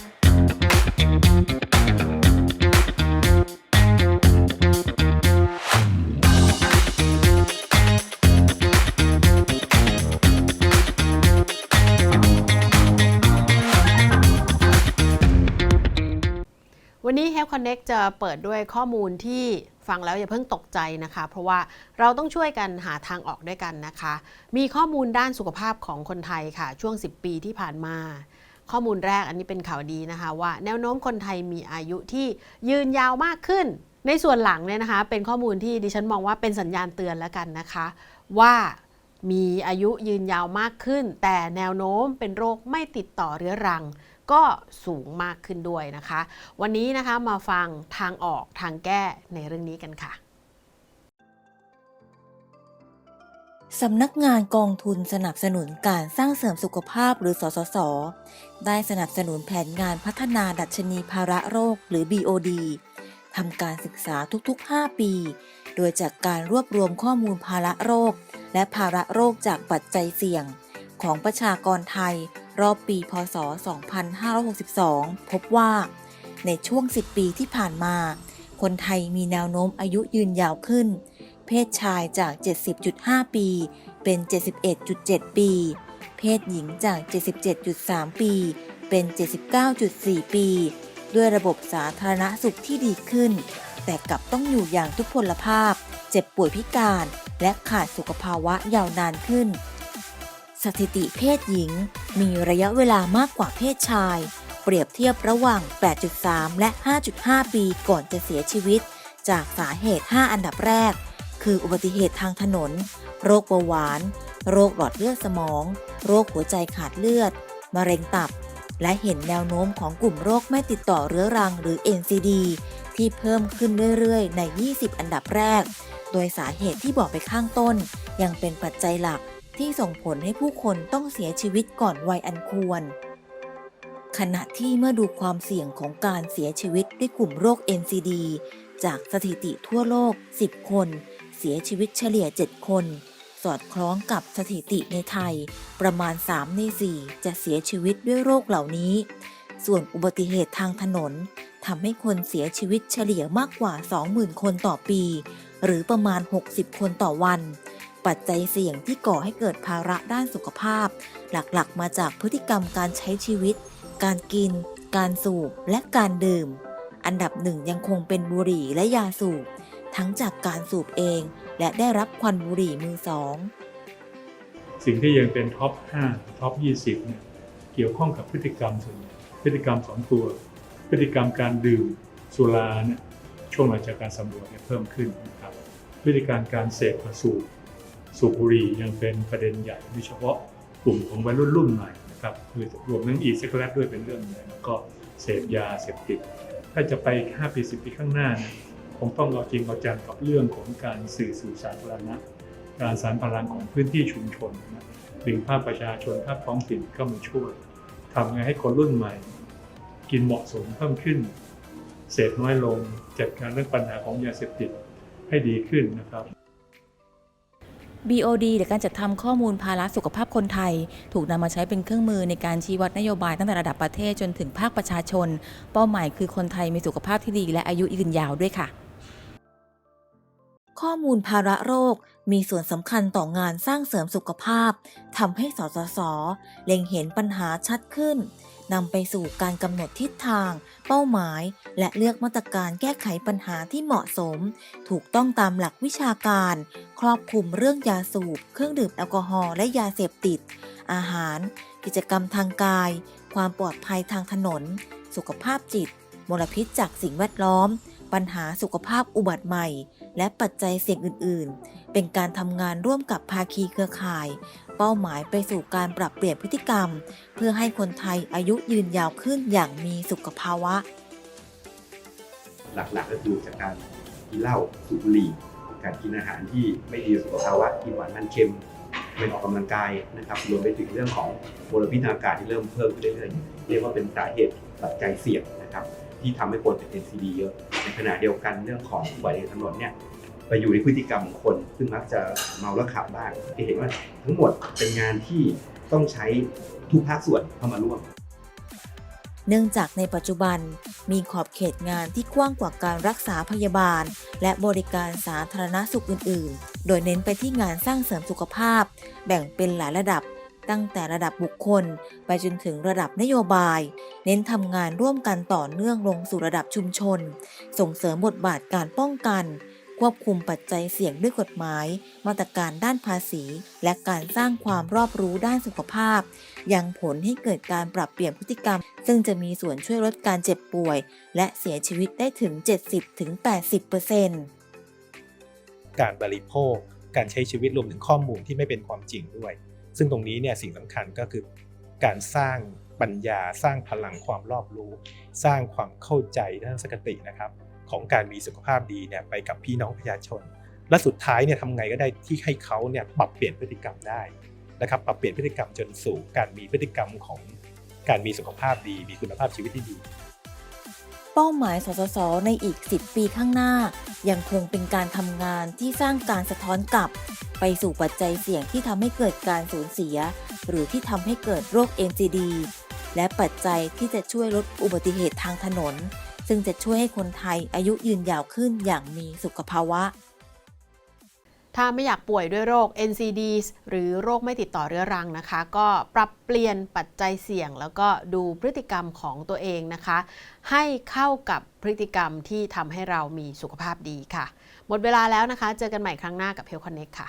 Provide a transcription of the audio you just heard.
วันนี้ Health Connect จะเปิดด้วยข้อมูลที่ฟังแล้วอย่าเพิ่งตกใจนะคะ เพราะว่าเราต้องช่วยกันหาทางออกด้วยกันนะคะ มีข้อมูลด้านสุขภาพของคนไทยค่ะ ช่วง 10 ปีที่ผ่านมา ข้อมูลแรกอันนี้เป็นข่าวดีนะคะว่าแนวโน้มคนไทยมีอายุที่ยืนยาวมากขึ้น ในส่วนหลังเนี่ยนะคะเป็นข้อมูลที่ดิฉันมองว่าเป็นสัญญาณเตือนแล้วกันนะคะ ว่ามีอายุยืนยาวมากขึ้น แต่แนวโน้มเป็นโรคไม่ติดต่อเรื้อรัง ก็สูงมากขึ้นด้วยนะคะ วันนี้นะคะมาฟังทางออกทางแก้ในเรื่องนี้กันค่ะ สำนักงานกองทุนสนับสนุนการสร้างเสริมสุขภาพหรือสสส ได้สนับสนุนแผนงานพัฒนาดัชนีภาระโรคหรือ BOD ทำการศึกษาทุกๆ 5 ปี โดยจากการรวบรวมข้อมูลภาระโรค และภาระโรคจากปัจจัยเสี่ยง ของประชากรไทย รอบปี พศ 2562 พบว่า ในช่วง 10 ปีที่ผ่านมา คนไทยมีแนวโน้มอายุยืนยาวขึ้น เพศชายจาก 70.5 ปี เป็น 71.7 ปี เพศหญิงจาก 77.3 ปี เป็น 79.4 ปี ด้วยระบบสาธารณสุขที่ดีขึ้น แต่กลับต้องอยู่อย่างทุพพลภาพ เจ็บป่วยพิการ และขาดสุขภาวะยาวนานขึ้น สถิติเพศหญิงมีระยะเวลามากกว่าเพศชาย เปรียบเทียบระหว่าง 8.3 และ 5.5 ปีก่อนจะเสียชีวิตจากสาเหตุ 5 อันดับแรก คืออุบัติเหตุทางถนน โรคเบาหวาน โรคหลอดเลือดสมอง โรคหัวใจขาดเลือด มะเร็งตับ และเห็นแนวโน้มของกลุ่มโรคไม่ติดต่อเรื้อรังหรือ NCD ที่เพิ่มขึ้นเรื่อยๆ ใน 20 อันดับแรก โดยสาเหตุที่บอกไปข้างต้น ยังเป็นปัจจัยหลักที่ส่งผลให้ผู้คนต้องเสียชีวิตก่อนวัยอันควร ขณะที่เมื่อดูความเสี่ยงของการเสียชีวิตด้วยกลุ่มโรค NCD จากสถิติทั่วโลก 10 คน เสียชีวิตเฉลี่ย 7 คน สอดคล้องกับสถิติในไทย ประมาณ 3 ใน 4 จะเสียชีวิตด้วยโรคเหล่านี้ ส่วนอุบัติเหตุทางถนนทำให้คนเสียชีวิตเฉลี่ยมากกว่า 20,000 คนต่อปี หรือประมาณ 60 คนต่อวัน ปัจจัยเสี่ยงที่ก่อให้เกิดภาระด้านสุขภาพ หลักๆ มาจากพฤติกรรมการใช้ชีวิต การกิน การสูบ และการดื่ม อันดับหนึ่งยังคงเป็นบุหรี่และยาสูบ ทั้งจากการสูบเอง และได้รับควันบุหรี่มือสอง สิ่งที่ยังเป็นท็อป 5 ท็อป 20เนี่ยเกี่ยวข้องกับพฤติกรรมส่วนใหญ่พฤติกรรมสองตัว พฤติกรรมการดื่มสุราเนี่ยช่วงหลังจากการสำรวจเนี่ยเพิ่มขึ้นนะครับพฤติการการเสพกับสูบสูบบุหรี่ยังเป็นประเด็นใหญ่โดยเฉพาะกลุ่มของวัยรุ่นรุ่นใหม่นะครับคือรวมทั้งอีซิกแลตด้วยเป็นเรื่องใหญ่แล้วก็เสพยาเสพติด ถ้าจะไป 5 ปี 10 ปีข้างหน้านี่ย คงต้องเอาจริงเอาจังกับเรื่องของการสื่อสื่สาธารณะการสารพลังของพื้นที่ชุมชนนะดึงภาคประชาชนภาคท้องถิ่นเข้ามาช่วยทำไงให้คนรุ่นใหม่ กินเหมาะสมเพิ่มขึ้น เสพน้อยลงจัดการเรื่องปัญหาของยาเสพติดให้ดีขึ้นนะครับ BOD หรือการจัดทำข้อมูลภาระสุขภาพคนไทย ถูกนำมาใช้เป็นเครื่องมือในการชี้วัดนโยบายตั้งแต่ระดับประเทศจนถึงภาคประชาชน เป้าหมายคือคนไทยมีสุขภาพที่ดีและอายุยืนยาวด้วยค่ะ ข้อมูลภาระโรคมีส่วนสำคัญต่องานสร้างเสริมสุขภาพทำให้สสส เล็งเห็นปัญหาชัดขึ้นนำไปสู่การกำหนดทิศทาง เป้าหมาย และเลือกมาตรการแก้ไขปัญหาที่เหมาะสม ถูกต้องตามหลักวิชาการ ครอบคลุมเรื่องยาสูบ เครื่องดื่มแอลกอฮอล์และยาเสพติด อาหาร กิจกรรมทางกาย ความปลอดภัยทางถนน สุขภาพจิต มลพิษจากสิ่งแวดล้อม ปัญหาสุขภาพอุบัติใหม่ และปัจจัยเสี่ยงอื่น ๆ เป็นการทำงานร่วมกับภาคีเครือข่าย เป้าหมายไปสู่การปรับเปลี่ยนพฤติกรรม เพื่อให้คนไทยอายุยืนยาวขึ้นอย่างมีสุขภาวะ หลักๆก็คือจากการกินเหล้าสูบบุหรี่ การกินอาหารที่ไม่ดีสุขภาวะกินหวานมันเค็มไม่ออกกำลังกายนะครับรวมไปถึงเรื่องของมลพิษทางอากาศที่เริ่มเพิ่มขึ้นเรื่อยๆเรียกว่าเป็นสาเหตุปัจจัยเสี่ยงนะครับ ที่ทำให้คนเป็น NCD เยอะ ในขณะเดียวกันเรื่องของอุบัติเหตุถนนเนี่ยไปอยู่ในพฤติกรรมของคน ซึ่งมักจะเมาแล้วขับบ้างจะเห็นว่าทั้งหมดเป็นงานที่ต้องใช้ทุกภาคส่วนเข้ามาร่วม เนื่องจากในปัจจุบันมีขอบเขตงานที่กว้างกว่าการรักษาพยาบาล และบริการสาธารณสุขอื่น ๆ โดยเน้นไปที่งานสร้างเสริมสุขภาพ แบ่งเป็นหลายระดับ ตั้งแต่ระดับบุคคล ไปจนถึงระดับนโยบาย เน้นทำงานร่วมกันต่อเนื่องลงสู่ระดับชุมชน ส่งเสริมบทบาทการป้องกัน ควบคุมปัจจัยเสี่ยงด้วยกฎหมาย มาตรการด้านภาษี และการสร้างความรอบรู้ด้านสุขภาพ ยังผลให้เกิดการปรับเปลี่ยนพฤติกรรม ซึ่งจะมีส่วนช่วยลดการเจ็บป่วย และเสียชีวิตได้ถึง 70-80%การบริโภค การใช้ชีวิตรวมถึงข้อมูลที่ไม่เป็นความจริงด้วย ซึ่งตรงนี้เนี่ยสิ่งสำคัญก็คือการสร้างปัญญาสร้างพลังความรอบรู้ สร้างความเข้าใจทัศนคตินะครับของการมีสุขภาพดีเนี่ยไปกับพี่น้องประชาชน และสุดท้ายเนี่ยทำไงก็ได้ที่ให้เขาเนี่ยปรับเปลี่ยนพฤติกรรมได้นะครับปรับเปลี่ยนพฤติกรรมจนสู่การมีพฤติกรรมของการมีสุขภาพดี มีคุณภาพชีวิตที่ดี เป้าหมายสสส ในอีก 10 ปีข้างหน้า ยังคงเป็นการทำงานที่สร้างการสะท้อนกลับ ไปสู่ปัจจัยเสี่ยงที่ทำให้เกิดการสูญเสีย หรือที่ทำให้เกิดโรค NCD และปัจจัยที่จะช่วยลดอุบัติเหตุทางถนน ซึ่งจะช่วยให้คนไทยอายุยืนยาวขึ้นอย่างมีสุขภาวะ ถ้าไม่อยากป่วยด้วยโรค NCD หรือโรคไม่ติดต่อเรื้อรังนะคะ ก็ปรับเปลี่ยนปัจจัยเสี่ยง แล้วก็ดูพฤติกรรมของตัวเองนะคะ ให้เข้ากับพฤติกรรมที่ทำให้เรามีสุขภาพดีค่ะ หมดเวลาแล้วนะคะ เจอกันใหม่ครั้งหน้ากับ Health Connect ค่ะ